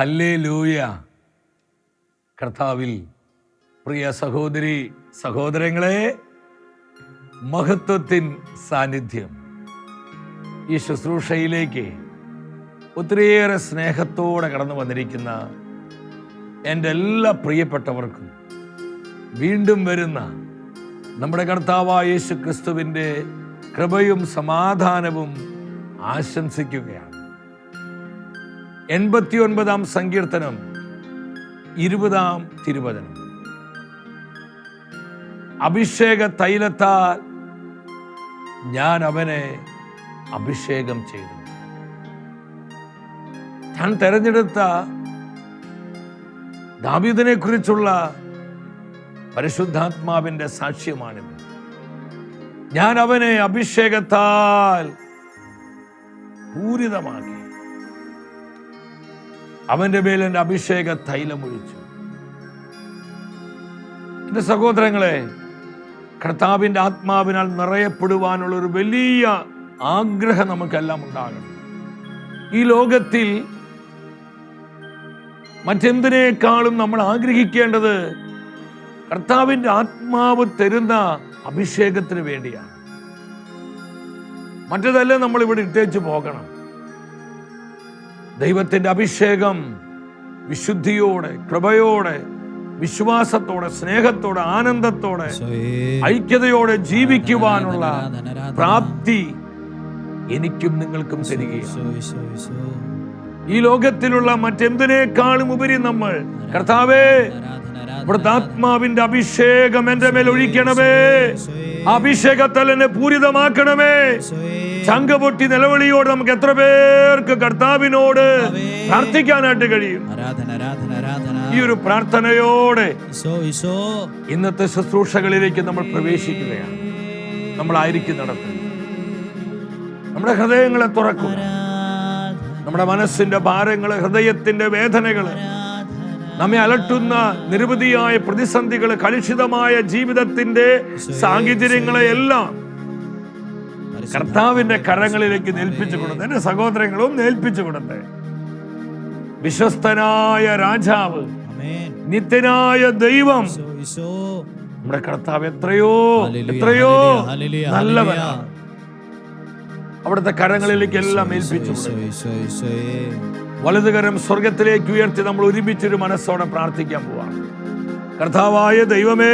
ഹല്ലേ ലൂയ കർത്താവിൽ പ്രിയ സഹോദരി സഹോദരങ്ങളെ മഹത്വത്തിൻ സാന്നിധ്യം. ഈ ശുശ്രൂഷയിലേക്ക് ഒത്തിരിയേറെ സ്നേഹത്തോടെ കടന്നു വന്നിരിക്കുന്ന എന്റെ എല്ലാ പ്രിയപ്പെട്ടവർക്കും വീണ്ടും വരുന്ന നമ്മുടെ കർത്താവായ യേശു ക്രിസ്തുവിന്റെ കൃപയും സമാധാനവും ആശംസിക്കുകയാണ്. എൺപത്തി ഒൻപതാം സങ്കീർത്തനം ഇരുപതാം തിരുവചനം. അഭിഷേക തൈലത്താൽ ഞാൻ അവനെ അഭിഷേകം ചെയ്തു. താൻ തെരഞ്ഞെടുത്ത ദാവീദിനെ കുറിച്ചുള്ള പരിശുദ്ധാത്മാവിന്റെ സാക്ഷ്യമാണിത്. ഞാൻ അവനെ അഭിഷേകത്താൽ പൂരിതമാക്കി. അവന്റെ മേൽ എന്റെ അഭിഷേക തൈലമൊഴിച്ചു എന്റെ സഹോദരങ്ങളെ കർത്താവിന്റെ ആത്മാവിനാൽ നിറയപ്പെടുവാനുള്ള ഒരു വലിയ ആഗ്രഹം നമുക്കെല്ലാം ഉണ്ടാകണം. ഈ ലോകത്തിൽ മറ്റെന്തിനേക്കാളും നമ്മൾ ആഗ്രഹിക്കേണ്ടത് കർത്താവിന്റെ ആത്മാവ് തരുന്ന അഭിഷേകത്തിന് വേണ്ടിയാണ്. മറ്റതല്ല നമ്മൾ ഇവിടെ ഇട്ടേച്ച് പോകണം. ദൈവത്തിന്റെ അഭിഷേകം വിശുദ്ധിയോടെ കൃപയോടെ വിശ്വാസത്തോടെ സ്നേഹത്തോടെ ആനന്ദത്തോടെ ഐക്യതയോടെ ജീവിക്കുവാനുള്ള പ്രാപ്തി എനിക്കും നിങ്ങൾക്കും തരികയാണ്. ഈ ലോകത്തിലുള്ള മറ്റെന്തിനേക്കാളും ഉപരി നമ്മൾ. കർത്താവേ ഇവിടുത്തെ ആത്മാവിന്റെ അഭിഷേകം എന്റെ മേൽ ഒഴിക്കണമേ. അഭിഷേകത്തൽ എന്നെ പൂരിതമാക്കണമേ. ചങ്ക പൊട്ടി നിലവിളിയോട് നമുക്ക് എത്ര പേർക്ക് കർത്താവിനോട് പ്രാർത്ഥിക്കാനായിട്ട് കഴിയും? ഈ ഒരു പ്രാർത്ഥനയോടെ ഇന്നത്തെ ശുശ്രൂഷകളിലേക്ക് നമ്മൾ പ്രവേശിക്കുകയാണ്. നമ്മളായിരിക്കുന്നിടത്ത് നമ്മുടെ ഹൃദയങ്ങളെ തുറക്കും. നമ്മുടെ മനസ്സിന്റെ ഭാരങ്ങൾ ഹൃദയത്തിന്റെ വേദനകൾ നമ്മെ അലട്ടുന്ന നിരവധിയായ പ്രതിസന്ധികൾ കലുഷിതമായ ജീവിതത്തിന്റെ സാഹചര്യങ്ങളെ എല്ലാം കർത്താവിന്റെ കരങ്ങളിലേക്ക് നേൽപ്പിച്ചു കൊടുത്ത് എന്റെ സഹോദരങ്ങളും നേൽപ്പിച്ചു കൊടുത്ത്. വിശ്വസ്തനായ രാജാവ് നിത്യനായ ദൈവം. നമ്മുടെ കർത്താവ് എത്രയോ എത്രയോ നല്ലവനാണ് അവിടുത്തെ കരങ്ങളിലേക്ക് എല്ലാം ഏൽപ്പിച്ചു വലതുകരം സ്വർഗത്തിലേക്ക് ഉയർത്തി നമ്മൾ ഒരുമിച്ചൊരു മനസ്സോടെ പ്രാർത്ഥിക്കാൻ പോവാം കർത്താവായ ദൈവമേ.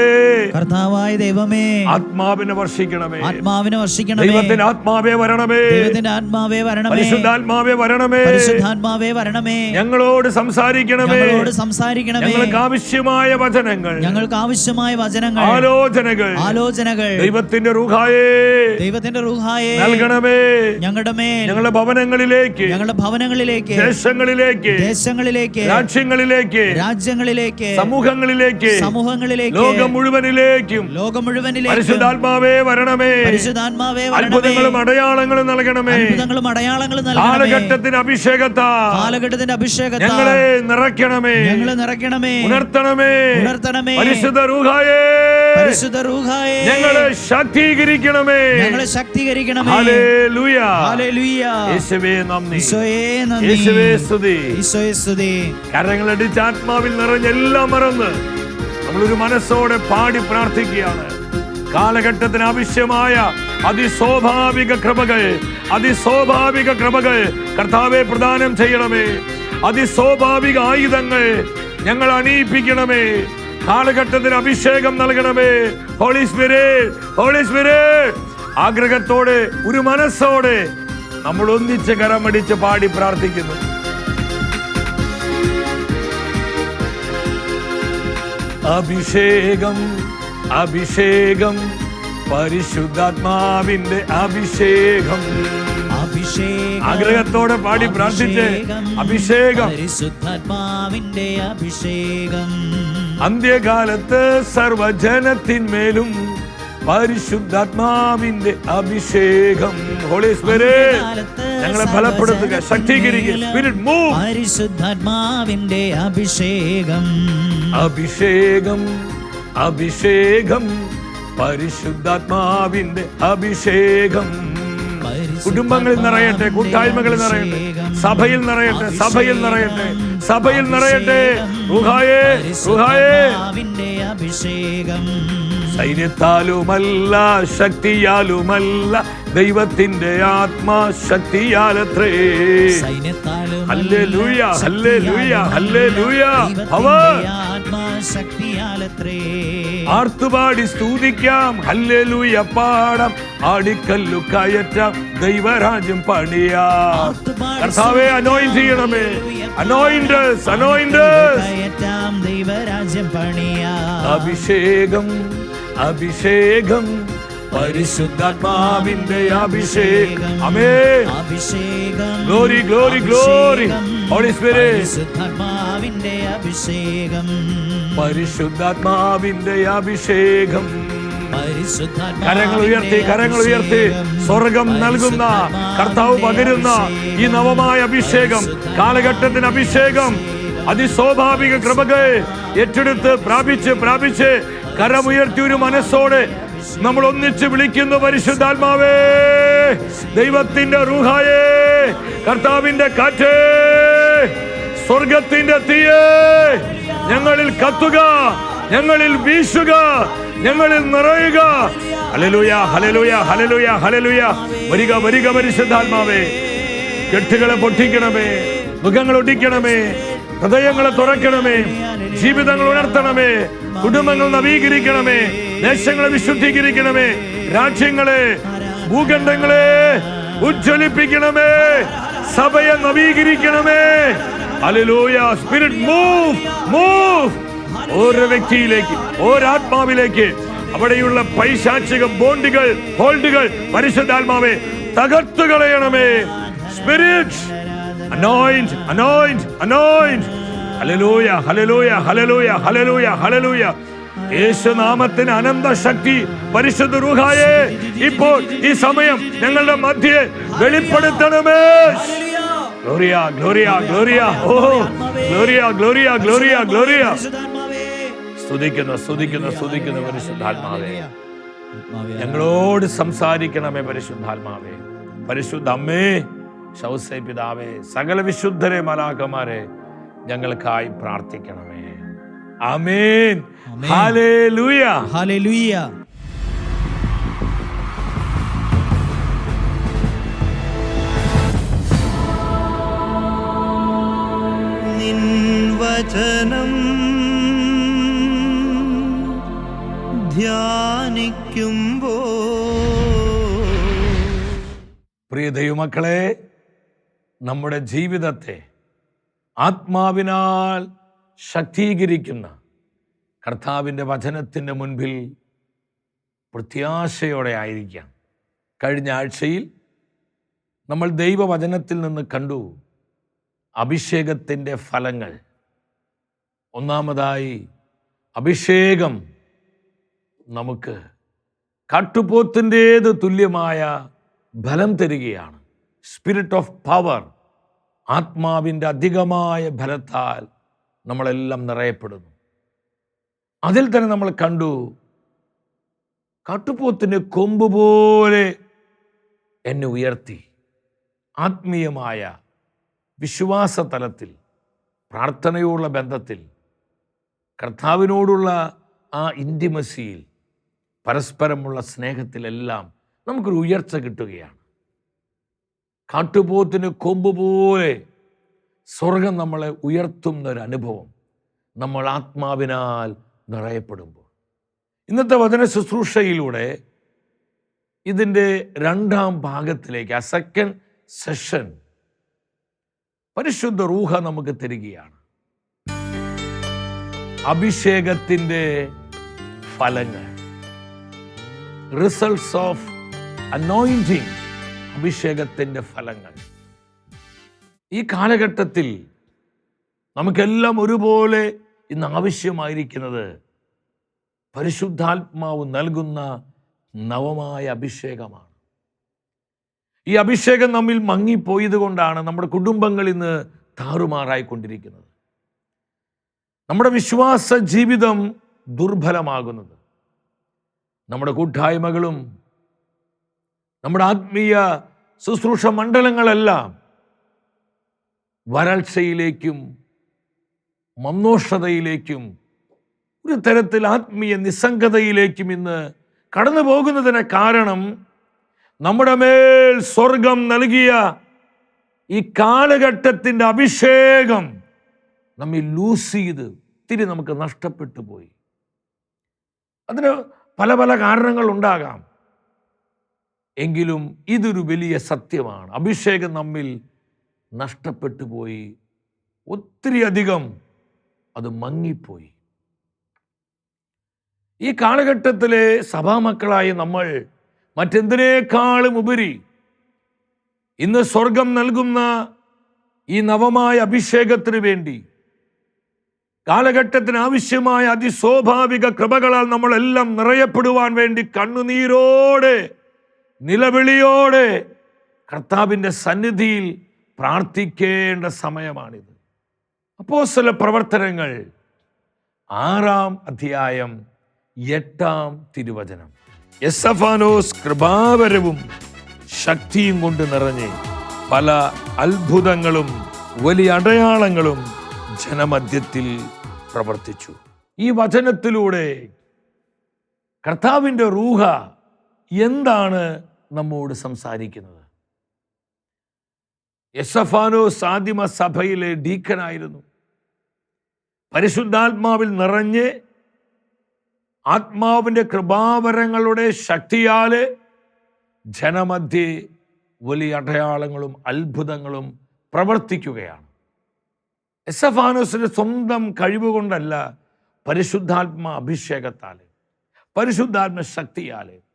കർത്താവായ ദൈവമേ. ആത്മാവിനെ വർഷിക്കണമേ. ആത്മാവിനെ വർഷിക്കണമേ. ദൈവത്തിന്റെ ആത്മാവേ വരണമേ. ദൈവത്തിന്റെ ആത്മാവേ വരണമേ. പരിശുദ്ധാത്മാവേ വരണമേ. പരിശുദ്ധാത്മാവേ വരണമേ. ഞങ്ങളോട് സംസാരിക്കണമേ. ഞങ്ങളോട് സംസാരിക്കണമേ. ഞങ്ങൾക്ക് ആവശ്യമായ വചനങ്ങൾ. ഞങ്ങൾക്ക് ആവശ്യമായ വചനങ്ങൾ. ആലോചനകൾ. ആലോചനകൾ. ദൈവത്തിന്റെ റൂഹായേ. ദൈവത്തിന്റെ റൂഹായേ. നൽകണമേ. ഞങ്ങളുടെ മേൽ. ഞങ്ങളുടെ ഭവനങ്ങളിലേക്ക്. ഞങ്ങളുടെ ഭവനങ്ങളിലേക്ക്. ദേശങ്ങളിലേക്ക്. ദേശങ്ങളിലേക്ക്. രാജ്യങ്ങളിലേക്ക്. രാജ്യങ്ങളിലേക്ക്. സമൂഹങ്ങളിലേക്ക്. സമൂഹങ്ങളിലേക്ക് ലോകം മുഴുവനിലേക്കും ലോകം മുഴുവനിലേക്ക് പരിശുദ്ധാത്മാവേ വരണമേ. പരിശുദ്ധാത്മാവേ അത്ഭുതങ്ങളും അടയാളങ്ങളും നൽകണമേ. അത്ഭുതങ്ങളും അടയാളങ്ങളും നൽകണമേ. കാലഘട്ടത്തിന് അഭിഷേകത്താ കാലഘട്ടത്തിന്റെ അഭിഷേകത്താൽ ഞങ്ങളെ നിറയ്ക്കണമേ. ഞങ്ങളെ നിറയ്ക്കണമേ. ഉണർത്തണമേ. ഉണർത്തണമേ. പരിശുദ്ധ റൂഹായേ. പരിശുദ്ധ റൂഹായേ. ഞങ്ങളെ ശാക്തീകരിക്കണമേ. ഞങ്ങളെ ശാക്തീകരിക്കണമേ. ഹല്ലേലൂയ. ഹല്ലേലൂയ. യേശുവേ നന്ദി. യേശുവേ നന്ദി. യേശുവേ സ്തുതി. യേശുവേ സ്തുതി. കരങ്ങളടിച്ച് ആത്മാവിൽ നിറഞ്ഞെല്ലാം മറന്ന് നമ്മളൊരു മനസ്സോടെ പാടി പ്രാർത്ഥിക്കുകയാണ്. കാലഘട്ടത്തിന് ആവശ്യമായ അതിസ്വാഭാവിക കൃപകൾ അതിസ്വാഭാവിക കൃപകൾ കർത്താവെ പ്രദാനം ചെയ്യണമേ. അതിസ്വാഭാവിക ആയുധങ്ങൾ ഞങ്ങൾ അണിയിപ്പിക്കണമേ. കാലഘട്ടത്തിന് അഭിഷേകം നൽകണമേ. ഹോളി സ്പിരിറ്റ് ഹോളി സ്പിരിറ്റ് ആഗ്രഹത്തോടെ ഒരു മനസ്സോടെ നമ്മൾ ഒന്നിച്ച് കരമടിച്ച് പാടി പ്രാർത്ഥിക്കുന്നു. അഭിഷേകം അഭിഷേകം പരിശുദ്ധാത്മാവിന്റെ അഭിഷേകം. ആഗ്രഹത്തോടെ പാടി പ്രാർത്ഥിച്ച് അഭിഷേകം പരിശുദ്ധാത്മാവിന്റെ അഭിഷേകം. അന്ത്യകാലത്ത് സർവജനത്തിന്മേലും പരിശുദ്ധാത്മാവിന്റെ അഭിഷേകം. ഹോളി സ്പിരിറ്റ് ഞങ്ങളെ ഫലപ്പെടുത്തുക ശക്തീകരിക്കുക. സ്പിരിറ്റ് മൂവ് പരിശുദ്ധാത്മാവിന്റെ അഭിഷേകം. അഭിഷേകം അഭിഷേകം പരിശുദ്ധാത്മാവിന്റെ അഭിഷേകം. കുടുംബങ്ങളിൽ നിറയട്ടെ കൂട്ടായ്മകളിൽ നിറയട്ടെ സഭയിൽ നിറയട്ടെ സഭയിൽ നിറയട്ടെ സഭയിൽ നിറയട്ടെ. റുഹായേ റുഹായേ. അഭിഷേകം. സൈന്യത്താലുമല്ല ശക്തിയാലുമല്ല ദൈവത്തിന്റെ ആത്മാശക്തിയാലത്രേ ആത്മാശക്തിയാലത്രേ. ആർത്തുപാടി സ്തുതിക്കാം ഹല്ലേലൂയ പാടാം ആടിക്കല്ലു കയറ്റാം ദൈവരാജ്യം പണിയാം. കർത്താവെ അനോയിന്റ് ചെയ്യണമേ. അനോയിന്റേഴ്സ് കയറ്റാം ദൈവരാജ്യം പണിയാ. അഭിഷേകം. അഭിഷേകം പരിശുദ്ധാത്മാവിന്റെ അഭിഷേകം. അമേ. അഭിഷേകം glory. Holy Spirit. പരിശുദ്ധാത്മാവിന്റെ അഭിഷേകം. പരിശുദ്ധാത്മാവിന്റെ അഭിഷേകം. കരങ്ങൾ ഉയർത്തി കരങ്ങൾ ഉയർത്തി. സ്വർഗം നൽകുന്ന കർത്താവ് പകരുന്ന ഈ നവമായ അഭിഷേകം കാലഘട്ടത്തിന് അഭിഷേകം. അതിസ്വാഭാവിക കൃപകൾ ഏറ്റെടുത്ത് പ്രാപിച്ച് പ്രാപിച്ച് കരമുയർത്തി ഒരു മനസ്സോടെ നമ്മൾ ഒന്നിച്ച് വിളിക്കുന്നു പരിശുദ്ധാത്മാവേ. ദൈവത്തിന്റെ റൂഹായേ കർത്താവിന്റെ കാറ്റേ സ്വർഗത്തിന്റെ തീയേ ഞങ്ങളിൽ കത്തുക ഞങ്ങളിൽ വീശുക ഞങ്ങളിൽ നിറയുക. ഹലലുയ ഹലലുയ ഹലലുയ ഹലലുയ വരിക വരിക പരിശുദ്ധാത്മാവേ. കെട്ടുകളെ പൊട്ടിക്കണമേ മുഖങ്ങൾ ഒടിക്കണമേ ഹൃദയങ്ങളെ തുറക്കണമേ ജീവിതങ്ങൾ ഉണർത്തണമേ. കുടുംബങ്ങൾ നവീകരിക്കണമേ. ദേശങ്ങളെ വിശുദ്ധീകരിക്കണമേ. രാജ്യങ്ങളെ ഭൂഖണ്ഡങ്ങളെ ഉജ്ജ്വലിപ്പിക്കണമേ. സഭയെ നവീകരിക്കണമേ. അലലൂയ സ്പിരിറ്റ് മൂവ് മൂവ് ഓരോ വ്യക്തിയിലേക്ക് ഓരാത്മാവിലേക്ക്. അവിടെയുള്ള പൈശാചിക ബോണ്ടുകൾ ഹോൾഡുകൾ പരിശുദ്ധാത്മാവെ തകർത്തു കളയണമേ. Spirit anoint anoint anoint hallelujah hallelujah hallelujah hallelujah hallelujah യേശുനാമത്തിന് അനന്ത ശക്തി പരിശുദ്ധ റൂഹായേ ഇപ്പോൾ ഈ സമയം ഞങ്ങളുടെ മധ്യേ വെളിപ്പെടുത്തണമേ gloria gloria gloria oh gloria gloria gloria gloria പരിശുദ്ധാത്മാവേ. സ്തുതിക്കുന്ന സ്തുതിക്കുന്ന സ്തുതിക്കുന്ന പരിശുദ്ധാത്മാവേ. ആത്മാവേ, ഞങ്ങളോട് സംസാരിക്കണമേ പരിശുദ്ധാത്മാവേ. പരിശുദ്ധ അമ്മേ ശൗസേ പിതാവേ സകല വിശുദ്ധരെ മലാക്കന്മാരെ ഞങ്ങൾക്കായി പ്രാർത്ഥിക്കണമേ. അമേൻ വചനം ധ്യാനിക്കുമ്പോ പ്രിയ ദൈവമക്കളെ നമ്മുടെ ജീവിതത്തെ ആത്മാവിനാൽ ശക്തീകരിക്കുന്ന കർത്താവിന്റെ വചനത്തിന്റെ മുൻപിൽ പ്രത്യാശയോടെ ആയിരിക്കാം. കഴിഞ്ഞ ആഴ്ചയിൽ നമ്മൾ ദൈവവചനത്തിൽ നിന്ന് കണ്ടു അഭിഷേകത്തിന്റെ ഫലങ്ങൾ. ഒന്നാമതായി അഭിഷേകം നമുക്ക് കാട്ടുപോത്തിന്റേത് തുല്യമായ ഫലം തരികയാണ്. സ്പിരിറ്റ് ഓഫ് പവർ ആത്മാവിന്റെ അധികമായ ഫലത്താൽ നമ്മളെല്ലാം നിറയപ്പെടുന്നു. അതിൽ തന്നെ നമ്മൾ കണ്ടു കാട്ടുപോത്തിന്റെ കൊമ്പ് പോലെ എന്നെ ഉയർത്തി. ആത്മീയമായ വിശ്വാസ തലത്തിൽ പ്രാർത്ഥനയോടുള്ള ബന്ധത്തിൽ കർത്താവിനോടുള്ള ആ ഇന്റിമസിയിൽ പരസ്പരമുള്ള സ്നേഹത്തിലെല്ലാം നമുക്കൊരു ഉയർച്ച കിട്ടുകയാണ്. കാട്ടുപോത്തിന് കൊമ്പ് പോലെ സ്വർഗം നമ്മളെ ഉയർത്തുന്ന ഒരു അനുഭവം നമ്മൾ ആത്മാവിനാൽ നിറയപ്പെടുമ്പോൾ. ഇന്നത്തെ വചന ശുശ്രൂഷയിലൂടെ ഇതിന്റെ രണ്ടാം ഭാഗത്തിലേക്ക് ആ സെക്കൻഡ് സെഷൻ പരിശുദ്ധ റൂഹ നമുക്ക് തരികയാണ്. അഭിഷേകത്തിന്റെ ഫലങ്ങൾ. റിസൾട്ട്സ് ഓഫ് അനോയിന്റിങ് അഭിഷേകത്തിന്റെ ഫലങ്ങൾ. ഈ കാലഘട്ടത്തിൽ നമുക്കെല്ലാം ഒരുപോലെ ഇന്ന് ആവശ്യമായിരിക്കുന്നത് പരിശുദ്ധാത്മാവ് നൽകുന്ന നവമായ അഭിഷേകമാണ്. ഈ അഭിഷേകം നമ്മിൽ മങ്ങിപ്പോയത് കൊണ്ടാണ് നമ്മുടെ കുടുംബങ്ങൾ ഇന്ന് താറുമാറായിക്കൊണ്ടിരിക്കുന്നത്. നമ്മുടെ വിശ്വാസ ജീവിതം ദുർബലമാകുന്നത്. നമ്മുടെ കൂട്ടായ്മകളും നമ്മുടെ ആത്മീയ ശുശ്രൂഷ മണ്ഡലങ്ങളെല്ലാം വരൾച്ചയിലേക്കും മന്നോഷതയിലേക്കും ഒരു തരത്തിൽ ആത്മീയ നിസ്സംഗതയിലേക്കും ഇന്ന് കടന്നു പോകുന്നതിന് കാരണം നമ്മുടെ മേൽ സ്വർഗം നൽകിയ ഈ കാലഘട്ടത്തിന്റെ അഭിഷേകം നമ്മെ ലൂസ് ചെയ്ത് ഒത്തിരി നമുക്ക് നഷ്ടപ്പെട്ടു പോയി. അതിന് പല പല കാരണങ്ങൾ ഉണ്ടാകാം എങ്കിലും ഇതൊരു വലിയ സത്യമാണ്. അഭിഷേകം നമ്മിൽ നഷ്ടപ്പെട്ടു പോയി. ഒത്തിരി അധികം അത് മങ്ങിപ്പോയി. ഈ കാലഘട്ടത്തിലെ സഭാമക്കളായ നമ്മൾ മറ്റെന്തിനേക്കാളും ഉപരി ഇന്ന് സ്വർഗം നൽകുന്ന ഈ നവമായ അഭിഷേകത്തിന് വേണ്ടി കാലഘട്ടത്തിന് ആവശ്യമായ അതിസ്വാഭാവിക കൃപകളാൽ നമ്മളെല്ലാം നിറയപ്പെടുവാൻ വേണ്ടി കണ്ണുനീരോടെ നിലവിളിയോടെ കർത്താവിന്റെ സന്നിധിയിൽ പ്രാർത്ഥിക്കേണ്ട സമയമാണിത്. അപ്പോസ്തല പ്രവർത്തനങ്ങൾ ആറാം അധ്യായം എട്ടാം തിരുവചനം. എസഫാനോസ് കൃപാവരവും ശക്തിയും കൊണ്ട് നിറഞ്ഞ് പല അത്ഭുതങ്ങളും വലിയ അടയാളങ്ങളും ജനമധ്യത്തിൽ പ്രവർത്തിച്ചു. ഈ വചനത്തിലൂടെ കർത്താവിന്റെ റൂഹ എന്താണ് നമ്മോട് സംസാരിക്കുന്നത്? യസഫാനോ സാദിമ സഭയിലെ ഡീക്കനായിരുന്നു. പരിശുദ്ധാത്മാവിൽ നിറഞ്ഞ് ആത്മാവിന്റെ കൃപാവരങ്ങളുടെ ശക്തിയാൽ ജനമധ്യേ വലിയ അടയാളങ്ങളും അത്ഭുതങ്ങളും പ്രവർത്തിക്കുകയാണ്. എസഫാനോസിന്റെ സ്വന്തം കഴിവുകൊണ്ടല്ല പരിശുദ്ധാത്മ അഭിഷേകത്താൽ പരിശുദ്ധാത്മ ശക്തിയാൽ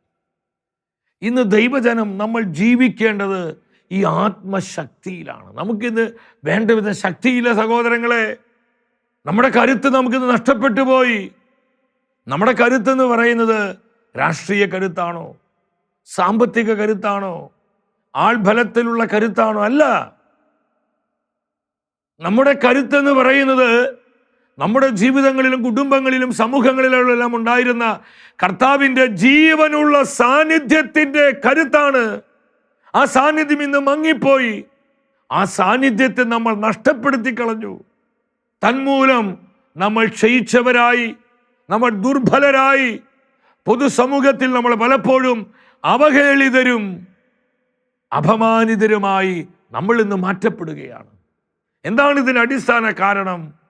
ഇന്ന് ദൈവജനം നമ്മൾ ജീവിക്കേണ്ടത് ഈ ആത്മശക്തിയിലാണ്. നമുക്കിന്ന് വേണ്ട വിധ ശക്തിയില്ല സഹോദരങ്ങളെ. നമ്മുടെ കരുത്ത് നമുക്കിന്ന് നഷ്ടപ്പെട്ടു പോയി. നമ്മുടെ കരുത്ത് എന്ന് പറയുന്നത് രാഷ്ട്രീയ കരുത്താണോ? സാമ്പത്തിക കരുത്താണോ? ആൾബലത്തിലുള്ള കരുത്താണോ? അല്ല. നമ്മുടെ കരുത്തെന്ന് പറയുന്നത് നമ്മുടെ ജീവിതങ്ങളിലും കുടുംബങ്ങളിലും സമൂഹങ്ങളിലും എല്ലാം ഉണ്ടായിരുന്ന കർത്താവിന്റെ ജീവനുള്ള സാന്നിധ്യത്തിന്റെ കരുത്താണ്. ആ സാന്നിധ്യം ഇന്ന് മങ്ങിപ്പോയി. ആ സാന്നിധ്യത്തെ നമ്മൾ നഷ്ടപ്പെടുത്തി കളഞ്ഞു തന്മൂലം നമ്മൾ ക്ഷയിച്ചവരായി നമ്മൾ ദുർബലരായി. പൊതുസമൂഹത്തിൽ നമ്മൾ പലപ്പോഴും അവഹേളിതരും അപമാനിതരുമായി നമ്മൾ ഇന്ന് മാറ്റപ്പെടുകയാണ്. എന്താണ് ഇതിന് അടിസ്ഥാന കാരണം?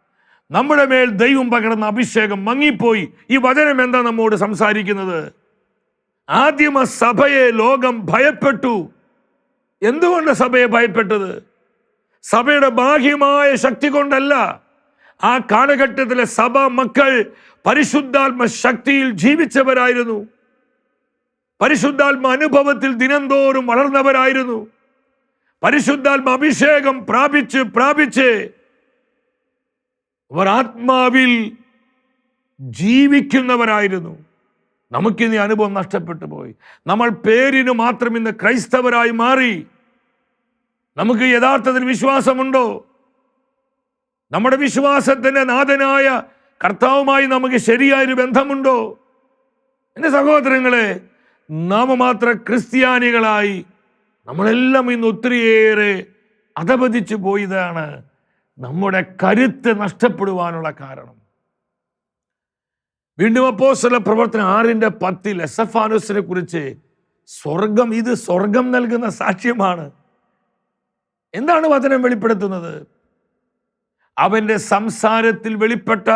നമ്മുടെ മേൽ ദൈവം പകർന്ന അഭിഷേകം മങ്ങിപ്പോയി. ഈ വചനം എന്താ നമ്മോട് സംസാരിക്കുന്നത്? ആദിമ സഭയെ ലോകം ഭയപ്പെട്ടു. എന്തുകൊണ്ട് സഭയെ ഭയപ്പെട്ടത്? സഭയുടെ ബാഹ്യമായ ശക്തി കൊണ്ടല്ല. ആ കാലഘട്ടത്തിലെ സഭ മക്കൾ പരിശുദ്ധാത്മ ശക്തിയിൽ ജീവിച്ചവരായിരുന്നു. പരിശുദ്ധാത്മ അനുഭവത്തിൽ ദിനംതോറും വളർന്നവരായിരുന്നു. പരിശുദ്ധാത്മ അഭിഷേകം പ്രാപിച്ച് പ്രാപിച്ച് അവർ ആത്മാവിൽ ജീവിക്കുന്നവരായിരുന്നു. നമുക്കിന്ന് അനുഭവം നഷ്ടപ്പെട്ടു പോയി. നമ്മൾ പേരിന് മാത്രം ഇന്ന് ക്രൈസ്തവരായി മാറി. നമുക്ക് യഥാർത്ഥത്തിൽ വിശ്വാസമുണ്ടോ? നമ്മുടെ വിശ്വാസത്തിന്റെ നാഥനായ കർത്താവുമായി നമുക്ക് ശരിയായൊരു ബന്ധമുണ്ടോ? എന്റെ സഹോദരങ്ങളെ നാമമാത്ര ക്രിസ്ത്യാനികളായി നമ്മളെല്ലാം ഇന്ന് ഒത്തിരിയേറെ അധപതിച്ചു പോയതാണ് നമ്മുടെ കരുത്ത് നഷ്ടപ്പെടുവാനുള്ള കാരണം. വീണ്ടും അപ്പോസ്തല പ്രവർത്തനം ആറിന്റെ പത്തിൽ എസഫാനോസിനെ കുറിച്ച് സ്വർഗം ഇത് സ്വർഗം നൽകുന്ന സാക്ഷ്യമാണ്. എന്താണ് വചനം വെളിപ്പെടുത്തുന്നത്? അവന്റെ സംസാരത്തിൽ വെളിപ്പെട്ട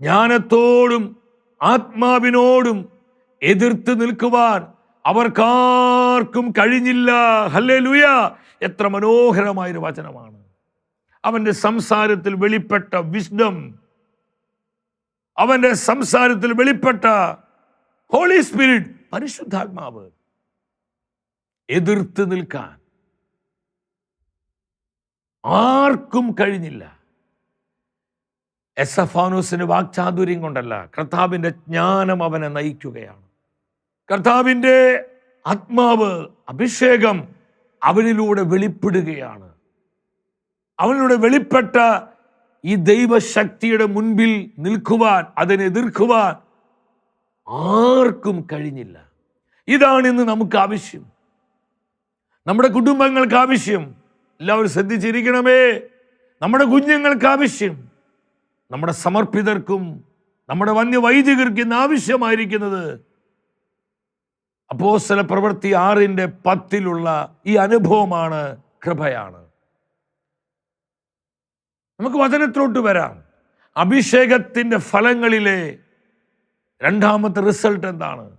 ജ്ഞാനത്തോടും ആത്മാവിനോടും എതിർത്ത് നിൽക്കുവാൻ അവർക്കാർക്കും കഴിഞ്ഞില്ല. ഹല്ലേ ലുയ എത്ര മനോഹരമായൊരു വചനമാണ്. അവന്റെ സംസാരത്തിൽ വെളിപ്പെട്ട വിസ്ഡം അവന്റെ സംസാരത്തിൽ വെളിപ്പെട്ട ഹോളി സ്പിരിറ്റ് പരിശുദ്ധാത്മാവ് എതിർത്ത് നിൽക്കാൻ ആർക്കും കഴിഞ്ഞില്ല. എസഫാനോസിന് വാക്ചാതുര്യം കൊണ്ടല്ല കർത്താവിന്റെ ജ്ഞാനം അവനെ നയിക്കുകയാണ്. കർത്താവിന്റെ ആത്മാവ് അഭിഷേകം അവനിലൂടെ വെളിപ്പെടുകയാണ്. അവനിലൂടെ വെളിപ്പെട്ട ഈ ദൈവശക്തിയുടെ മുൻപിൽ നിൽക്കുവാൻ അതിനെ എതിർക്കുവാൻ ആർക്കും കഴിഞ്ഞില്ല. ഇതാണ് ഇന്ന് നമുക്ക് ആവശ്യം. നമ്മുടെ കുടുംബങ്ങൾക്ക് ആവശ്യം. എല്ലാവരും ശ്രദ്ധിച്ചിരിക്കണമേ. നമ്മുടെ കുഞ്ഞുങ്ങൾക്ക് ആവശ്യം. നമ്മുടെ സമർപ്പിതർക്കും നമ്മുടെ വന്യവൈദികർക്കും ഇന്ന് ആവശ്യമായിരിക്കുന്നത് അപ്പോസ്തല പ്രവൃത്തി ആറിന്റെ പത്തിലുള്ള ഈ അനുഭവമാണ് കൃപയാണ്. നമുക്ക് വചനത്തിലോട്ട് വരാം. അഭിഷേകത്തിന്റെ ഫലങ്ങളിലെ രണ്ടാമത്തെ റിസൾട്ട് എന്താണ്?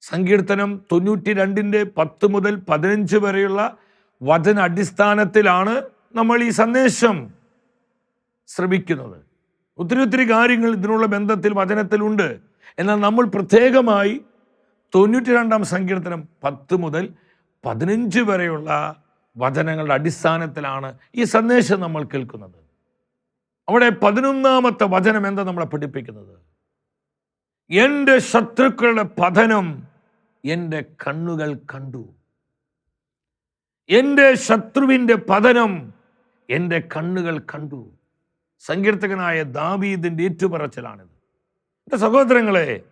സങ്കീർത്തനം തൊണ്ണൂറ്റി രണ്ടിന്റെ പത്ത് മുതൽ പതിനഞ്ച് വരെയുള്ള വചന അടിസ്ഥാനത്തിലാണ് നമ്മൾ ഈ സന്ദേശം ശ്രമിക്കുന്നത്. ഒത്തിരി ഒത്തിരി കാര്യങ്ങൾ ഇതിനുള്ള ബന്ധത്തിൽ വചനത്തിലുണ്ട്. എന്നാൽ നമ്മൾ പ്രത്യേകമായി തൊണ്ണൂറ്റി രണ്ടാം സങ്കീർത്തനം പത്ത് മുതൽ പതിനഞ്ച് വരെയുള്ള വചനങ്ങളുടെ അടിസ്ഥാനത്തിലാണ് ഈ സന്ദേശം നമ്മൾ കേൾക്കുന്നത്. അവിടെ പതിനൊന്നാമത്തെ വചനം എന്താ നമ്മളെ പഠിപ്പിക്കുന്നത്? എന്റെ ശത്രുക്കളുടെ പതനം എന്റെ കണ്ണുകൾ കണ്ടു. എന്റെ ശത്രുവിന്റെ പതനം എന്റെ കണ്ണുകൾ കണ്ടു. സങ്കീർത്തകനായ ദാവീദിന്റെ ഏറ്റുപറച്ചിലാണിത്. എന്റെ സഹോദരങ്ങളെ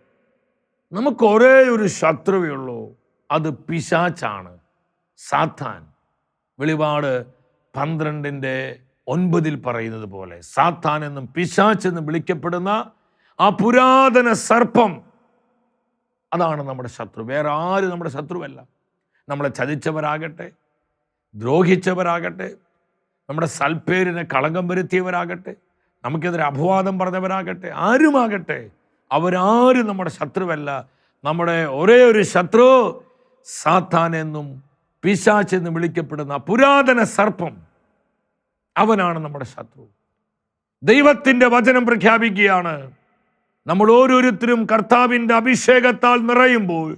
നമുക്ക് ഒരേ ഒരു ശത്രുവേ ഉള്ളൂ. അത് പിശാച്ചാണ് സാത്താൻ. വെളിപാട് പന്ത്രണ്ടിന്റെ ഒൻപതിൽ പറയുന്നത് പോലെ സാത്താൻ എന്നും പിശാച്ച് എന്നും വിളിക്കപ്പെടുന്ന ആ പുരാതന സർപ്പം അതാണ് നമ്മുടെ ശത്രു. വേറെ ആര് നമ്മുടെ ശത്രുവല്ല. നമ്മളെ ചതിച്ചവരാകട്ടെ ദ്രോഹിച്ചവരാകട്ടെ നമ്മുടെ സൽപ്പേരിനെ കളങ്കം വരുത്തിയവരാകട്ടെ നമുക്കെതിരെ അപവാദം പറഞ്ഞവരാകട്ടെ ആരുമാകട്ടെ അവരാരും നമ്മുടെ ശത്രുവല്ല. നമ്മുടെ ഒരേ ഒരു ശത്രു സാത്താൻ എന്നും പിശാച്ച് എന്ന് വിളിക്കപ്പെടുന്ന പുരാതന സർപ്പം അവനാണ് നമ്മുടെ ശത്രു. ദൈവത്തിന്റെ വചനം പ്രഖ്യാപിക്കുകയാണ്. നമ്മൾ ഓരോരുത്തരും കർത്താവിന്റെ അഭിഷേകത്താൽ നിറയുമ്പോൾ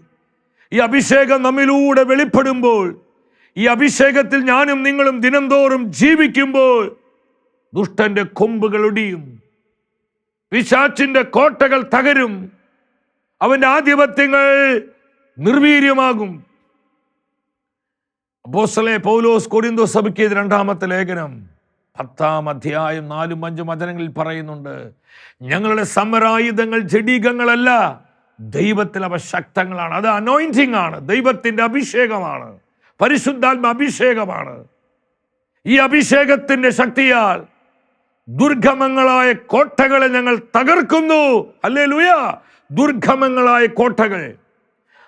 ഈ അഭിഷേകം നമ്മിലൂടെ വെളിപ്പെടുമ്പോൾ ഈ അഭിഷേകത്തിൽ ഞാനും നിങ്ങളും ദിനംതോറും ജീവിക്കുമ്പോൾ ദുഷ്ടന്റെ കൊമ്പുകൾ ഒടിയും. പിശാച്ചിന്റെ കോട്ടകൾ തകരും. അവന്റെ ആധിപത്യങ്ങൾ നിർവീര്യമാകും. അപ്പോസ്തലേ പൗലോസ് കൊരിന്തോ സഭയ്ക്ക് രണ്ടാമത്തെ ലേഖനം പത്താം അധ്യായം നാലും അഞ്ചും വചനങ്ങളിൽ പറയുന്നുണ്ട് ഞങ്ങളുടെ സമരായുധങ്ങൾ ജഡീകങ്ങളല്ല ദൈവത്തിൽ അവ ശക്തങ്ങളാണ് അത് അനോയിന്റിംഗ് ആണ് ദൈവത്തിന്റെ അഭിഷേകമാണ് പരിശുദ്ധാത്മ അഭിഷേകമാണ്. ഈ അഭിഷേകത്തിന്റെ ശക്തിയാൽ ദുർഗമങ്ങളായ കോട്ടകളെ ഞങ്ങൾ തകർക്കുന്നു. അല്ലേ ലുയ ദുർഗമങ്ങളായ കോട്ടകൾ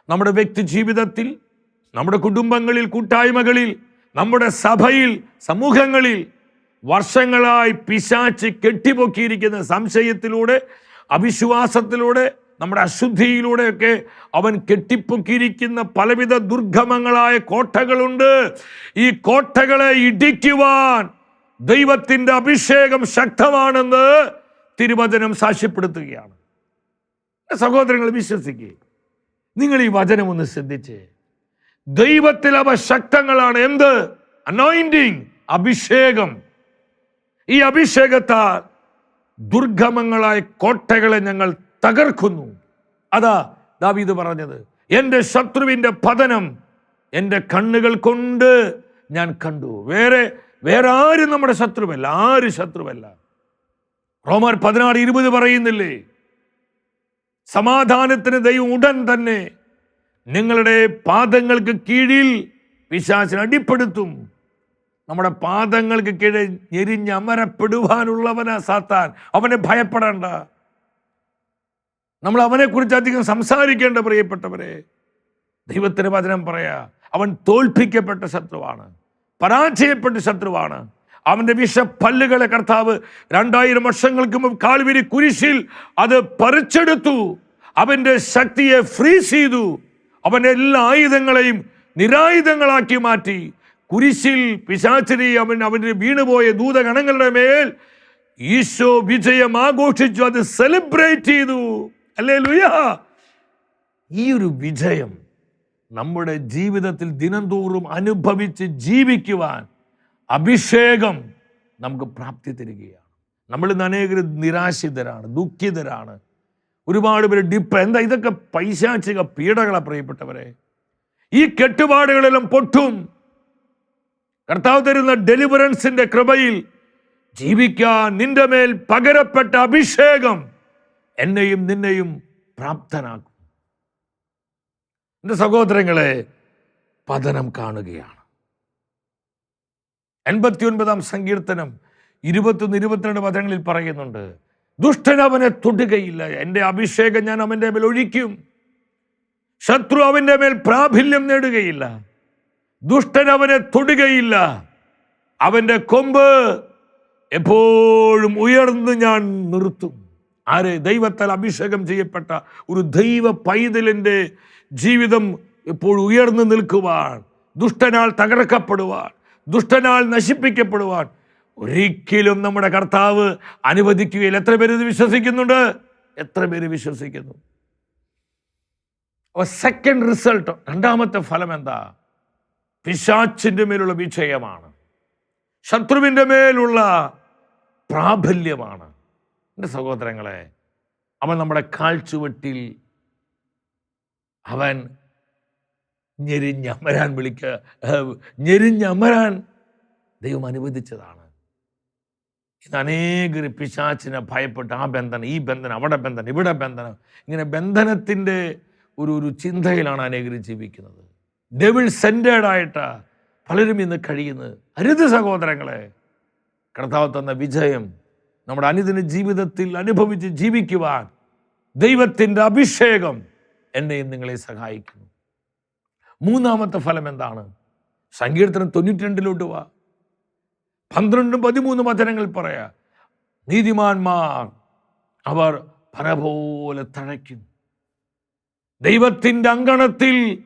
നമ്മുടെ വ്യക്തി ജീവിതത്തിൽ നമ്മുടെ കുടുംബങ്ങളിൽ കൂട്ടായ്മകളിൽ നമ്മുടെ സഭയിൽ സമൂഹങ്ങളിൽ വർഷങ്ങളായി പിശാച്ച് കെട്ടിപ്പൊക്കിയിരിക്കുന്ന സംശയത്തിലൂടെ അവിശ്വാസത്തിലൂടെ നമ്മുടെ അശുദ്ധിയിലൂടെയൊക്കെ അവൻ കെട്ടിപ്പൊക്കിയിരിക്കുന്ന പലവിധ ദുർഗമങ്ങളായ കോട്ടകളുണ്ട്. ഈ കോട്ടകളെ ഇടിക്കുവാൻ ദൈവത്തിന്റെ അഭിഷേകം ശക്തമാണെന്ന് തിരുവചനം സാക്ഷ്യപ്പെടുത്തുകയാണ്. സഹോദരങ്ങൾ വിശ്വസിക്കുക നിങ്ങൾ ഈ വചനം ഒന്ന് ശ്രദ്ധിച്ചേ. ദൈവത്തിൽ അവ ശക്തങ്ങളാണ്. എന്ത്? അനോയിന്റിങ് അഭിഷേകം. ഈ അഭിഷേകത്താൽ ദുർഗമങ്ങളായ കോട്ടകളെ ഞങ്ങൾ തകർക്കുന്നു. അതാ ദാവീദ് പറഞ്ഞത് എന്റെ ശത്രുവിന്റെ പതനം എന്റെ കണ്ണുകൾ കൊണ്ട് ഞാൻ കണ്ടു. വേറെ വേറെ ആരും നമ്മുടെ ശത്രുവല്ല ആരും ശത്രുവല്ല. റോമർ പതിനാറ് ഇരുപത് പറയുന്നില്ലേ? സമാധാനത്തിന് ദൈവം ഉടൻ തന്നെ നിങ്ങളുടെ പാദങ്ങൾക്ക് കീഴിൽ പിശാചിനെ അടിപ്പെടുത്തും. നമ്മുടെ പാദങ്ങൾക്ക് കീഴിൽ ഞെരിഞ്ഞ് അമരപ്പെടുവാനുള്ളവനാ സാത്താൻ. അവനെ ഭയപ്പെടേണ്ട. നമ്മൾ അവനെക്കുറിച്ച് അധികം സംസാരിക്കേണ്ട പ്രിയപ്പെട്ടവരെ ദൈവത്തിന് വചനം പറയാ അവൻ തോൽപ്പിക്കപ്പെട്ട ശത്രുവാണ് പരാജയപ്പെട്ട ശത്രുവാണ്. അവന്റെ വിഷപ്പല്ലുകളെ കർത്താവ് രണ്ടായിരം വർഷങ്ങൾക്ക് മുമ്പ് കാൽവിരി കുരിശിൽ അത് പറിച്ചെടുത്തു. അവന്റെ ശക്തിയെ ഫ്രീസ് ചെയ്തു. അവന്റെ എല്ലാ ആയുധങ്ങളെയും നിരായുധങ്ങളാക്കി മാറ്റി. കുരിശിൽ പിശാചിനെ അവൻ അവന് വീണുപോയ ദൂതഗണങ്ങളുടെ മേൽ ഈശോ വിജയം ആഘോഷിച്ചു. അത് സെലിബ്രേറ്റ് ചെയ്തു. അല്ലേ ലുയാ ഈ ഒരു വിജയം നമ്മുടെ ജീവിതത്തിൽ ദിനംതോറും അനുഭവിച്ച് ജീവിക്കുവാൻ അഭിഷേകം നമുക്ക് പ്രാപ്തി തരികയാണ്. നമ്മൾ അനേകർ നിരാശിതരാണ് ദുഃഖിതരാണ്. ഒരുപാട് പേര് ഡിപ്പ് എന്താ ഇതൊക്കെ പൈശാചിക പീഡകളെ പ്രിയപ്പെട്ടവരെ. ഈ കെട്ടുപാടുകളെല്ലാം പൊട്ടും. കർത്താവ് തരുന്ന ഡെലിവറൻസിന്റെ കൃപയിൽ ജീവിക്കാൻ നിന്റെ മേൽ പകരപ്പെട്ട അഭിഷേകം എന്നെയും നിന്നെയും പ്രാപ്തനാക്കും. എന്റെ സഹോദരങ്ങളെ പതനം കാണുകയാണ്. എൺപത്തി ഒൻപതാം സങ്കീർത്തനം ഇരുപത്തൊന്ന് ഇരുപത്തിരണ്ട് പദങ്ങളിൽ പറയുന്നുണ്ട് ദുഷ്ടൻ അവനെ തൊടുകയില്ല. എന്റെ അഭിഷേകം ഞാൻ അവന്റെ മേൽ ഒഴിക്കും. ശത്രു അവന്റെ മേൽ പ്രാബല്യം നേടുകയില്ല. ദുഷ്ടൻ അവനെ തൊടുകയില്ല. അവന്റെ കൊമ്പ് എപ്പോഴും ഉയർന്ന് ഞാൻ നിർത്തും. ആരെ? ദൈവത്താൽ അഭിഷേകം ചെയ്യപ്പെട്ട ഒരു ദൈവ പൈതലിന്റെ ജീവിതം എപ്പോഴും ഉയർന്നു നിൽക്കുവാൻ ദുഷ്ടനാൽ തകർക്കപ്പെടുവാൻ ദുഷ്ടനാൽ നശിപ്പിക്കപ്പെടുവാൻ ഒരിക്കലും നമ്മുടെ കർത്താവ് അനുവദിക്കുകയില്ല. എത്ര പേര് ഇത് വിശ്വസിക്കുന്നുണ്ട്? എത്ര പേര് വിശ്വസിക്കുന്നു? സെക്കൻഡ് റിസൾട്ട് രണ്ടാമത്തെ ഫലം എന്താ? പിശാച്ചിന്റെ മേലുള്ള വിജയമാണ്. ശത്രുവിന്റെ മേലുള്ള പ്രാബല്യമാണ്. എന്റെ സഹോദരങ്ങളെ അവൻ നമ്മുടെ കാൽച്ചുവട്ടിൽ അവൻ ഞെരിഞ്ഞമരാൻ വിളിക്ക ഞെരിഞ്ഞമരാൻ ദൈവം അനുവദിച്ചതാണ്. ഇന്ന് അനേകർ പിശാച്ചിനെ ഭയപ്പെട്ട് ആ ബന്ധനം ഈ ബന്ധനം അവിടെ ബന്ധനം ഇവിടെ ബന്ധനം ഇങ്ങനെ ബന്ധനത്തിന്റെ ഒരു ഒരു ചിന്തയിലാണ് അനേകർ ജീവിക്കുന്നത്. ഡെവിൾ സെന്റേഡ് ആയിട്ട് പലരും ഇന്ന് കഴിയുന്നത്. അരുത് സഹോദരങ്ങളെ കർത്താവ് തന്ന വിജയം നമ്മുടെ അനുദിന ജീവിതത്തിൽ അനുഭവിച്ച് ജീവിക്കുവാൻ ദൈവത്തിന്റെ അഭിഷേകം എന്നെയും നിങ്ങളെ സഹായിക്കുന്നു. മൂന്നാമത്തെ ഫലം എന്താണ്? സങ്കീർത്തനം തൊണ്ണൂറ്റി രണ്ടിലോട്ട് വാ. പന്ത്രണ്ടും പതിമൂന്നും വചനങ്ങൾ പറയാ. നീതിമാന്മാർ അവർ പന പോലെ തഴയ്ക്കും ദൈവത്തിന്റെ അങ്കണത്തിൽ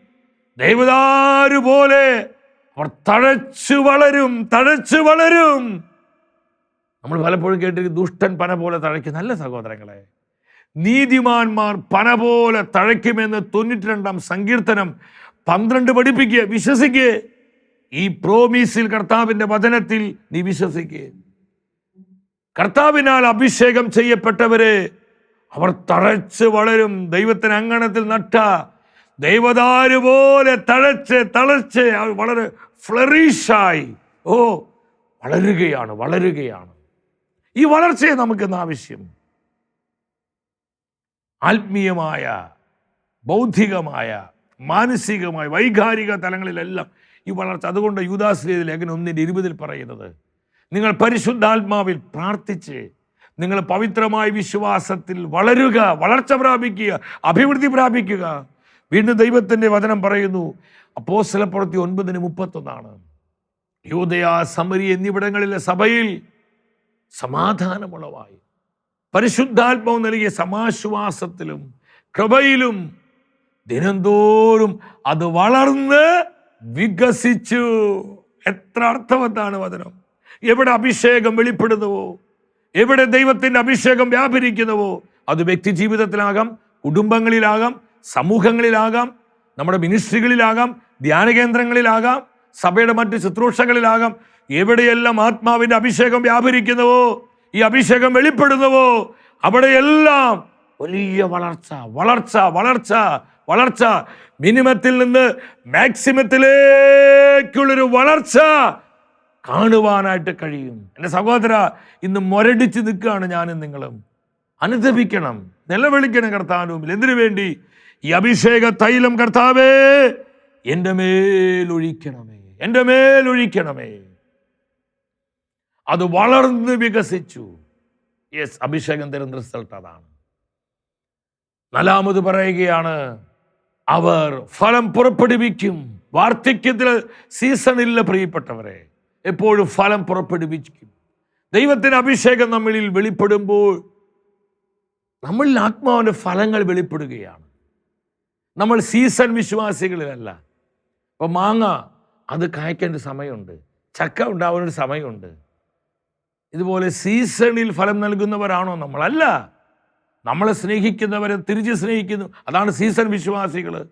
ദൈവദാരുപോലെ അവർ തഴച്ചു വളരും തഴച്ചു വളരും. നമ്മൾ പലപ്പോഴും കേട്ടിരിക്കും ദുഷ്ടൻ പന പോലെ തഴയ്ക്കും. നല്ല സഹോദരങ്ങളെ നീതിമാന്മാർ പന പോലെ തഴയ്ക്കുമെന്ന് തൊണ്ണൂറ്റി രണ്ടാം സങ്കീർത്തനം പന്ത്രണ്ട് പഠിപ്പിക്കുക വിശ്വസിക്കുക. ഈ പ്രോമീസിൽ കർത്താവിന്റെ വചനത്തിൽ നീ വിശ്വസിക്കുക കർത്താവിനാൽ അഭിഷേകം ചെയ്യപ്പെട്ടവരെ അവർ തഴച്ച് വളരും. ദൈവത്തിന് അങ്കണത്തിൽ നട്ട ദൈവദാരു പോലെ തഴച്ച് തളച്ച് വളരെ ഫ്ലറീഷായി ഓ വളരുകയാണ് വളരുകയാണ്. ഈ വളർച്ചയെ നമുക്കിന്ന് ആവശ്യം. ആത്മീയമായ ബൗദ്ധികമായ മാനസികമായ വൈകാരിക തലങ്ങളിലെല്ലാം ഈ വളർച്ച. അതുകൊണ്ട് യൂദാശ്രീയ ലേഖനം ഒന്നിന്റെ ഇരുപതിൽ പറയുന്നത് നിങ്ങൾ പരിശുദ്ധാത്മാവിൽ പ്രാർത്ഥിച്ച് നിങ്ങൾ പവിത്രമായ വിശ്വാസത്തിൽ വളരുക വളർച്ച പ്രാപിക്കുക അഭിവൃദ്ധി പ്രാപിക്കുക. വീണ്ടും ദൈവത്തിന്റെ വചനം പറയുന്നു അപ്പോ സ്ഥലപ്പുറത്തി ഒൻപതിന് മുപ്പത്തൊന്നാണ്. യൂതയ സമരി എന്നിവിടങ്ങളിലെ സഭയിൽ സമാധാനമുളവായി പരിശുദ്ധാത്മാവ് നൽകിയ സമാശ്വാസത്തിലും കൃപയിലും ദിനംതോറും അത് വളർന്ന് വികസിച്ചു. എത്ര അർത്ഥവത്താണ് വചനം? എവിടെ അഭിഷേകം വെളിപ്പെടുന്നുവോ? എവിടെ ദൈവത്തിന്റെ അഭിഷേകം വ്യാപരിക്കുന്നുവോ? അത് വ്യക്തി ജീവിതത്തിലാകാം കുടുംബങ്ങളിലാകാം സമൂഹങ്ങളിലാകാം നമ്മുടെ മിനിസ്ട്രികളിലാകാം ധ്യാന കേന്ദ്രങ്ങളിലാകാം സഭയുടെ മറ്റ് ശുശ്രൂഷകളിലാകാം. എവിടെയെല്ലാം ആത്മാവിന്റെ അഭിഷേകം വ്യാപരിക്കുന്നുവോ? ഈ അഭിഷേകം വെളിപ്പെടുന്നുവോ? അവിടെയെല്ലാം വലിയ വളർച്ച വളർച്ച വളർച്ച. വളർച്ച. മിനിമത്തിൽ നിന്ന് മാക്സിമത്തിലേക്കുള്ളൊരു വളർച്ച കാണുവാനായിട്ട് കഴിയും. എന്റെ സഹോദര ഇന്ന് മുരടിച്ച് നിൽക്കുകയാണ് ഞാനും നിങ്ങളും. അനുദപിക്കണം നിലവിളിക്കണം കർത്താവിന് മുമ്പിൽ. എന്തിനു വേണ്ടി? ഈ അഭിഷേക തൈലം കർത്താവേ എന്റെ മേലൊഴിക്കണമേ എന്റെ മേലൊഴിക്കണമേ അത് വളർന്ന് വികസിച്ചു. യെസ് അഭിഷേകം തരുന്ന റിസൾട്ട് അതാണ്. നാലാമത് പറയുകയാണ് അവർ ഫലം പുറപ്പെടുവിക്കും. വാർദ്ധക്യത്തിൽ സീസണില്ല പ്രിയപ്പെട്ടവരെ. എപ്പോഴും ഫലം പുറപ്പെടുവിക്കും. ദൈവത്തിന് അഭിഷേകം നമ്മളിൽ വെളിപ്പെടുമ്പോൾ നമ്മളിൽ ആത്മാവിന്റെ ഫലങ്ങൾ വെളിപ്പെടുകയാണ്. നമ്മൾ സീസൺ വിശ്വാസികളിലല്ല. ഇപ്പം മാങ്ങ അത് കായ്ക്കേണ്ട സമയമുണ്ട്. ചക്ക ഉണ്ടാവാനൊരു സമയമുണ്ട്. ഇതുപോലെ സീസണിൽ ഫലം നൽകുന്നവരാണോ നമ്മളല്ല. നമ്മളെ സ്നേഹിക്കുന്നവരെ തിരിച്ച് സ്നേഹിക്കുന്നു. അതാണ് സീസൺ വിശ്വാസികൾ.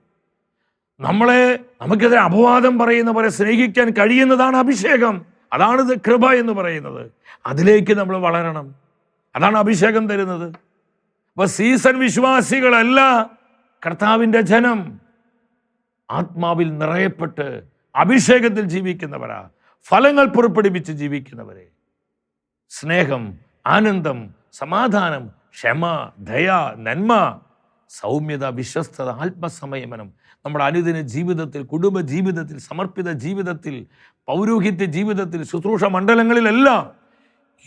നമ്മളെ നമുക്കെതിരെ അപവാദം പറയുന്നവരെ സ്നേഹിക്കാൻ കഴിയുന്നതാണ് അഭിഷേകം. അതാണ് കൃപ എന്ന് പറയുന്നത്. അതിലേക്ക് നമ്മൾ വളരണം. അതാണ് അഭിഷേകം തരുന്നത്. അപ്പൊ സീസൺ വിശ്വാസികളല്ല കർത്താവിന്റെ ജനം. ആത്മാവിൽ നിറയപ്പെട്ട് അഭിഷേകത്തിൽ ജീവിക്കുന്നവരാ. ഫലങ്ങൾ പുറപ്പെടുവിച്ച് ജീവിക്കുന്നവരെ. സ്നേഹം ആനന്ദം സമാധാനം ക്ഷമ ദയ നന്മ സൗമ്യത വിശ്വസ്തത ആത്മസമയമനം നമ്മുടെ അനുദിന ജീവിതത്തിൽ കുടുംബ ജീവിതത്തിൽ സമർപ്പിത ജീവിതത്തിൽ പൗരോഹിത്യ ജീവിതത്തിൽ ശുശ്രൂഷ മണ്ഡലങ്ങളിലെല്ലാം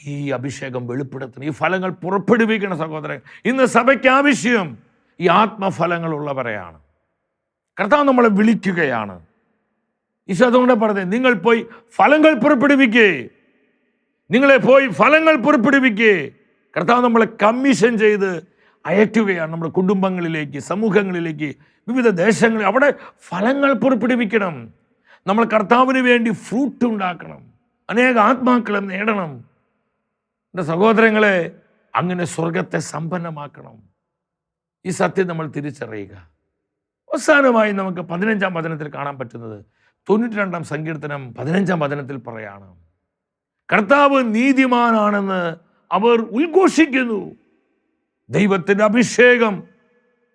ഈ അഭിഷേകം വെളിപ്പെടുത്തണം ഈ ഫലങ്ങൾ പുറപ്പെടുവിക്കണം സഹോദരൻ. ഇന്ന് സഭയ്ക്ക് ആവശ്യം ഈ ആത്മഫലങ്ങളുള്ളവരെയാണ്. കർത്താവ് നമ്മളെ വിളിക്കുകയാണ്. ഈശോ അതുകൊണ്ട് പറഞ്ഞത് നിങ്ങൾ പോയി ഫലങ്ങൾ പുറപ്പെടുവിക്കേ. നിങ്ങളെ പോയി ഫലങ്ങൾ പുറപ്പെടുവിക്കേ. കർത്താവ് നമ്മളെ കമ്മീഷൻ ചെയ്ത് അയക്കുകയാണ് നമ്മുടെ കുടുംബങ്ങളിലേക്ക് സമൂഹങ്ങളിലേക്ക് വിവിധ ദേശങ്ങളിൽ. അവിടെ ഫലങ്ങൾ പുറപ്പെടുവിക്കണം. നമ്മൾ കർത്താവിന് വേണ്ടി ഫ്രൂട്ട് ഉണ്ടാക്കണം. അനേക ആത്മാക്കളെ നേടണം. എന്റെ സഹോദരങ്ങളെ അങ്ങനെ സ്വർഗത്തെ സമ്പന്നമാക്കണം. ഈ സത്യം നമ്മൾ തിരിച്ചറിയുക. അവസാനമായി നമുക്ക് പതിനഞ്ചാം വചനത്തിൽ കാണാൻ പറ്റുന്നത് തൊണ്ണൂറ്റി രണ്ടാം സങ്കീർത്തനം പതിനഞ്ചാം വചനത്തിൽ പറയാണ്. കർത്താവ് നീതിമാനാണെന്ന് അവർ ഉദ്ഘോഷിക്കുന്നു. ദൈവത്തിന്റെ അഭിഷേകം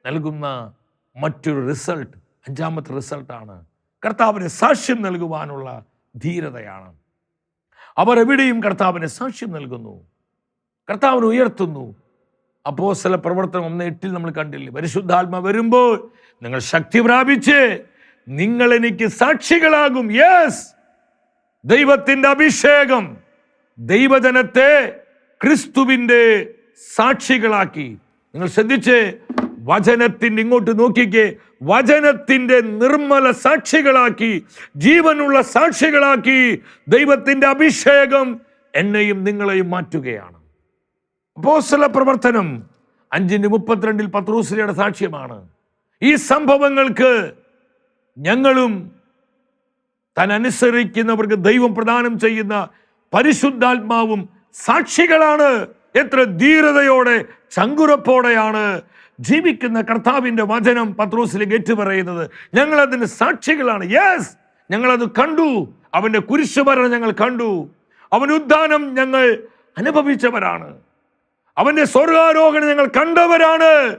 നൽകുന്ന മറ്റൊരു റിസൾട്ട് അഞ്ചാമത്തെ റിസൾട്ടാണ്. കർത്താവിന് സാക്ഷ്യം നൽകുവാനുള്ള ധീരതയാണ്. അവർ എവിടെയും കർത്താവിന് സാക്ഷ്യം നൽകുന്നു. കർത്താവിനെ ഉയർത്തുന്നു. അപ്പോ സ്ഥല പ്രവർത്തനം ഒന്ന് എട്ടിൽ നമ്മൾ കണ്ടില്ലേ? പരിശുദ്ധാത്മ വരുമ്പോൾ നിങ്ങൾ ശക്തി പ്രാപിച്ച് നിങ്ങൾ എനിക്ക് സാക്ഷികളാകും. യെസ് ദൈവത്തിന്റെ അഭിഷേകം ദൈവജനത്തെ ക്രിസ്തുവിന്റെ സാക്ഷികളാക്കി. നിങ്ങൾ ശ്രദ്ധിച്ച് വചനത്തിന്റെ ഇങ്ങോട്ട് നോക്കിക്കേ. വചനത്തിന്റെ നിർമ്മല സാക്ഷികളാക്കി ജീവനുള്ള സാക്ഷികളാക്കി ദൈവത്തിന്റെ അഭിഷേകം എന്നെയും നിങ്ങളെയും മാറ്റുകയാണ്. അപ്പോസ്തല പ്രവർത്തനം അഞ്ചിന്റെ മുപ്പത്തിരണ്ടിൽ പത്രൂസിലയുടെ സാക്ഷ്യമാണ്. ഈ സംഭവങ്ങൾക്ക് ഞങ്ങളും താൻ ദൈവം പ്രദാനം ചെയ്യുന്ന പരിശുദ്ധാത്മാവും സാക്ഷികളാണ്. എത്ര ധീരതയോടെ ചങ്കുറപ്പോടെയാണ് ജീവിക്കുന്ന കർത്താവിന്റെ വചനം പത്രോസിലേക്ക് ഏറ്റുപറയുന്നത് ഞങ്ങൾ ഞങ്ങളതിന് സാക്ഷികളാണ്. യെസ് ഞങ്ങളത് കണ്ടു. അവന്റെ കുരിശുമരണം ഞങ്ങൾ കണ്ടു. അവന്റെ ഉദ്ധാനം ഞങ്ങൾ അനുഭവിച്ചവരാണ്. അവന്റെ സ്വർഗാരോഹണം ഞങ്ങൾ കണ്ടവരാണ്.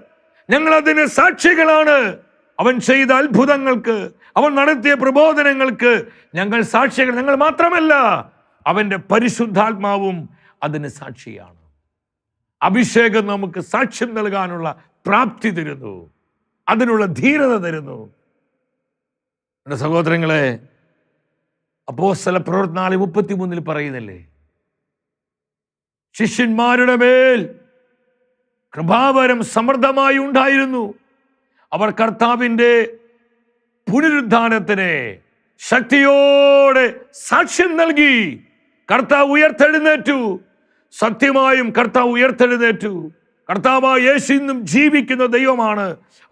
ഞങ്ങളതിന് സാക്ഷികളാണ്. അവൻ ചെയ്ത അത്ഭുതങ്ങൾക്ക് അവൻ നടത്തിയ പ്രബോധനങ്ങൾക്ക് ഞങ്ങൾ സാക്ഷികൾ. ഞങ്ങൾ മാത്രമല്ല അവന്റെ പരിശുദ്ധാത്മാവും അതിന് സാക്ഷിയാണ്. അഭിഷേകം നമുക്ക് സാക്ഷ്യം നൽകാനുള്ള പ്രാപ്തി തരുന്നു. അതിനുള്ള ധീരത തരുന്നു. എന്റെ സഹോദരങ്ങളെ അപ്പോ സ്ഥല പ്രവർത്തനാളി മുപ്പത്തിമൂന്നിൽ പറയുന്നില്ലേ? ശിഷ്യന്മാരുടെ മേൽ കൃപാവരം സമൃദ്ധമായി ഉണ്ടായിരുന്നു. അവർ കർത്താവിന്റെ പുനരുദ്ധാനത്തിന് ശക്തിയോടെ സാക്ഷ്യം നൽകി കർത്താവ് ഉയർത്തെഴുന്നേറ്റു. സത്യമായും കർത്താവ് ഉയർത്തെഴുന്നേറ്റു. കർത്താവായ യേശു ഇന്നും ജീവിക്കുന്ന ദൈവമാണ്.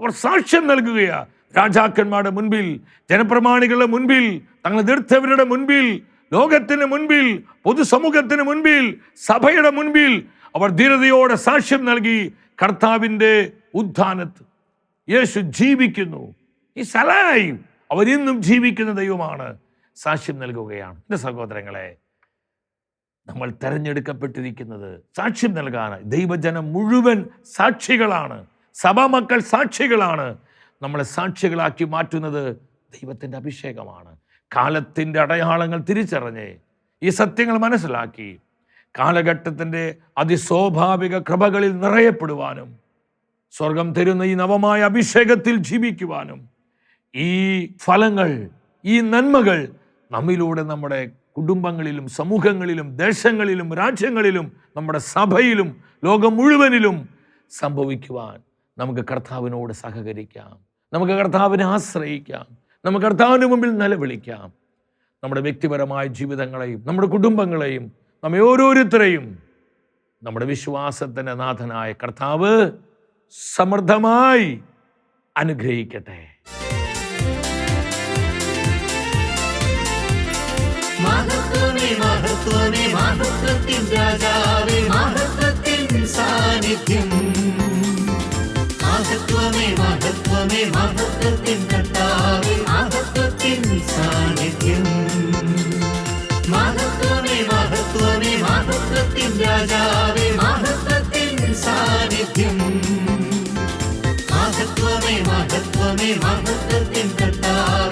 അവർ സാക്ഷ്യം നൽകുകയാണ് രാജാക്കന്മാരുടെ മുൻപിൽ ജനപ്രമാണികളുടെ മുൻപിൽ തങ്ങൾ എതിർത്തവരുടെ മുൻപിൽ ലോകത്തിന് മുൻപിൽ പൊതുസമൂഹത്തിന് മുൻപിൽ സഭയുടെ മുൻപിൽ അവർ ധീരതയോടെ സാക്ഷ്യം നൽകി കർത്താവിന്റെ ഉത്ഥാനത്ത്. യേശു ജീവിക്കുന്നു. ഈ സലായും അവരിന്നും ജീവിക്കുന്ന ദൈവമാണ്. സാക്ഷ്യം നൽകുകയാണ്. എന്റെ സഹോദരങ്ങളെ നമ്മൾ തെരഞ്ഞെടുക്കപ്പെട്ടിരിക്കുന്നത് സാക്ഷ്യം നൽകാൻ. ദൈവജനം മുഴുവൻ സാക്ഷികളാണ്. സഭാമക്കൾ സാക്ഷികളാണ്. നമ്മളെ സാക്ഷികളാക്കി മാറ്റുന്നത് ദൈവത്തിന്റെ അഭിഷേകമാണ്. കാലത്തിന്റെ അടയാളങ്ങൾ തിരിച്ചറിഞ്ഞ് ഈ സത്യങ്ങൾ മനസ്സിലാക്കി കാലഘട്ടത്തിന്റെ അതിസ്വാഭാവിക കൃപകളിൽ നിറയപ്പെടുവാനും സ്വർഗം തരുന്ന ഈ നവമായ അഭിഷേകത്തിൽ ജീവിക്കുവാനും ഈ ഫലങ്ങൾ ഈ നന്മകൾ നമ്മിലൂടെ നമ്മുടെ കുടുംബങ്ങളിലും സമൂഹങ്ങളിലും ദേശങ്ങളിലും രാജ്യങ്ങളിലും നമ്മുടെ സഭയിലും ലോകം മുഴുവനിലും സംഭവിക്കുവാൻ നമുക്ക് കർത്താവിനോട് സഹകരിക്കാം. നമുക്ക് കർത്താവിനെ ആശ്രയിക്കാം. നമുക്ക് കർത്താവിന് മുമ്പിൽ നിലവിളിക്കാം. നമ്മുടെ വ്യക്തിപരമായ ജീവിതങ്ങളെയും നമ്മുടെ കുടുംബങ്ങളെയും നമ്മെ ഓരോരുത്തരെയും നമ്മുടെ വിശ്വാസത്തിന്റെ നാഥനായ കർത്താവ് സമൃദ്ധമായി അനുഗ്രഹിക്കട്ടെ. രാജാവേ മഹത്വത്തിൻ സാന്നിധ്യം മഹത്വമേ മഹത്വമേ മഹത്വത്തിൻ കർത്താവേ മഹത്വത്തിൻ സാന്നിധ്യം മഹത്വമേ മഹത്വമേ മഹത്വത്തിൻ രാജാവേ മഹത്വത്തിൻ സാന്നിധ്യം മഹത്വമേ മഹത്വമേ മഹത്വത്തിൻ കർത്താവേ